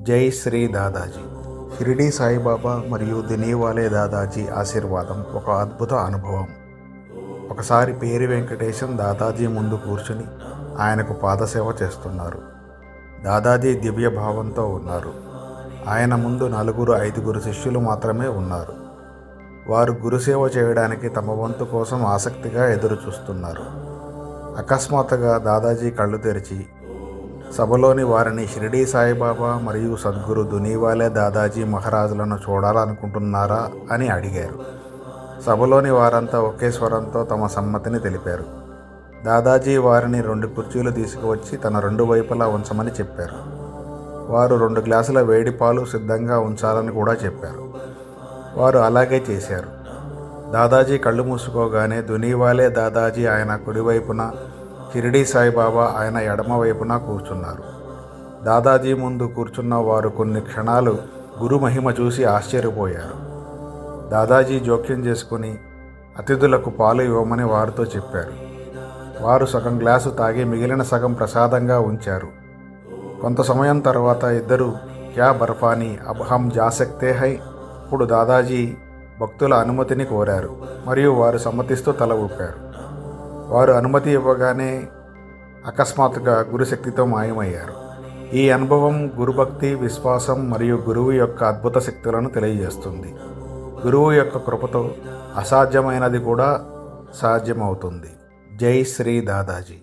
జై శ్రీ దాదాజీ. షిరిడి సాయిబాబా మరియు దినీవాలే దాదాజీ ఆశీర్వాదం ఒక అద్భుత అనుభవం. ఒకసారి పేరు వెంకటేశం దాదాజీ ముందు కూర్చుని ఆయనకు పాదసేవ చేస్తున్నారు. దాదాజీ దివ్య భావంతో ఉన్నారు. ఆయన ముందు నలుగురు ఐదుగురు శిష్యులు మాత్రమే ఉన్నారు. వారు గురుసేవ చేయడానికి తమ వంతు కోసం ఆసక్తిగా ఎదురు చూస్తున్నారు అకస్మాత్తుగా దాదాజీ కళ్ళు తెరిచి సభలోని వారిని షిరిడీ సాయిబాబా మరియు సద్గురు దునీవాలే దాదాజీ మహారాజులను చూడాలనుకుంటున్నారా అని అడిగారు. సభలోని వారంతా ఒకే స్వరంతో తమ సమ్మతిని తెలిపారు. దాదాజీ వారిని రెండు కుర్చీలు తీసుకువచ్చి తన రెండు వైపులా ఉంచమని చెప్పారు. వారు రెండు గ్లాసుల వేడి పాలు సిద్ధంగా ఉంచాలని కూడా చెప్పారు. వారు అలాగే చేశారు. దాదాజీ కళ్ళు మూసుకోగానే దునీవాలే దాదాజీ ఆయన కుడివైపున షిరిడీ సాయిబాబా ఆయన ఎడమవైపున కూర్చున్నారు. దాదాజీ ముందు కూర్చున్న వారు కొన్ని క్షణాలు గురు మహిమ చూసి ఆశ్చర్యపోయారు. దాదాజీ జోక్యం చేసుకుని అతిథులకు పాలు ఇవ్వమని వారితో చెప్పారు. వారు సగం గ్లాసు తాగి మిగిలిన సగం ప్రసాదంగా ఉంచారు. కొంత సమయం తర్వాత ఇద్దరు క్యా బర్ఫాని అబ్ హమ్ జా సక్తే హై? ఇప్పుడు దాదాజీ భక్తుల అనుమతిని కోరారు మరియు వారు సమ్మతిస్తూ తల ఊపారు. వారు అనుమతి ఇవ్వగానే అకస్మాత్తుగా గురుశక్తితో మాయమయ్యారు. ఈ అనుభవం గురుభక్తి విశ్వాసం మరియు గురువు యొక్క అద్భుత శక్తులను తెలియజేస్తుంది. గురువు యొక్క కృపతో అసాధ్యమైనది కూడా సాధ్యమవుతుంది. జై శ్రీ దాదాజీ.